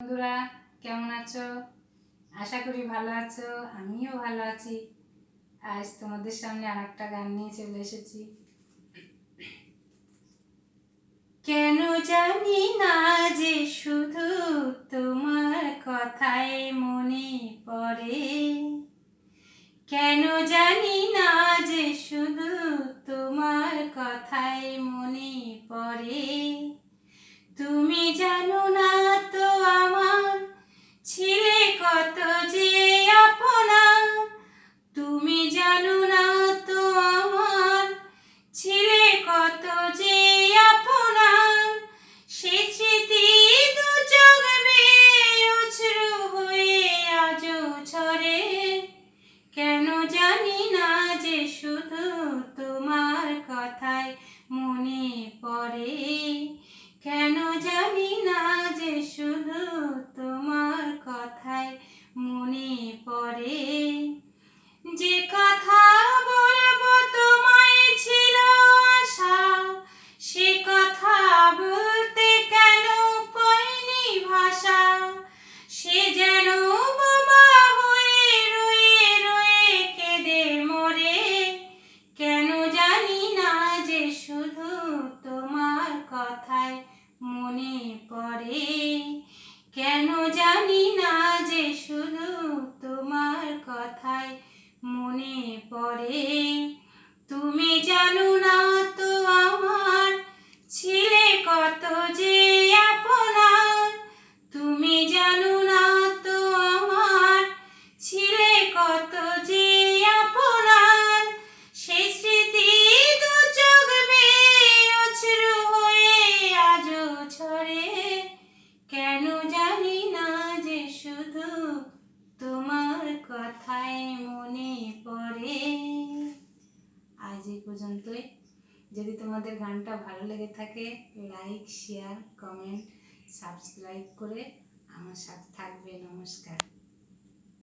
বন্ধুরা, কেমন আছো? আশা করি ভালো আছো, আমিও ভালো আছি। আজ তোমাদের সামনে আর একটা গান নিয়ে চলে এসেছি। কেন জানি না যে শুধু তোমার কথাই মনে পড়ে। কেন জানি না যে শুধু তোমার কথাই মনে পড়ে। কত যে আপনার সে স্মৃতি দু হয়ে ঝরে কেন জানি না যে শুধু তোমার কথাই মনে পড়ে। কেন জানি না যে শুধু তোমার কথাই মনে পড়ে। যে জানি না যে শুধু তোমার কথাই মনে পড়ে। পর্যন্তই। যদি তোমাদের গানটা ভালো লেগে থাকে লাইক শেয়ার কমেন্ট সাবস্ক্রাইব করে আমার সাথে থাকবে। নমস্কার।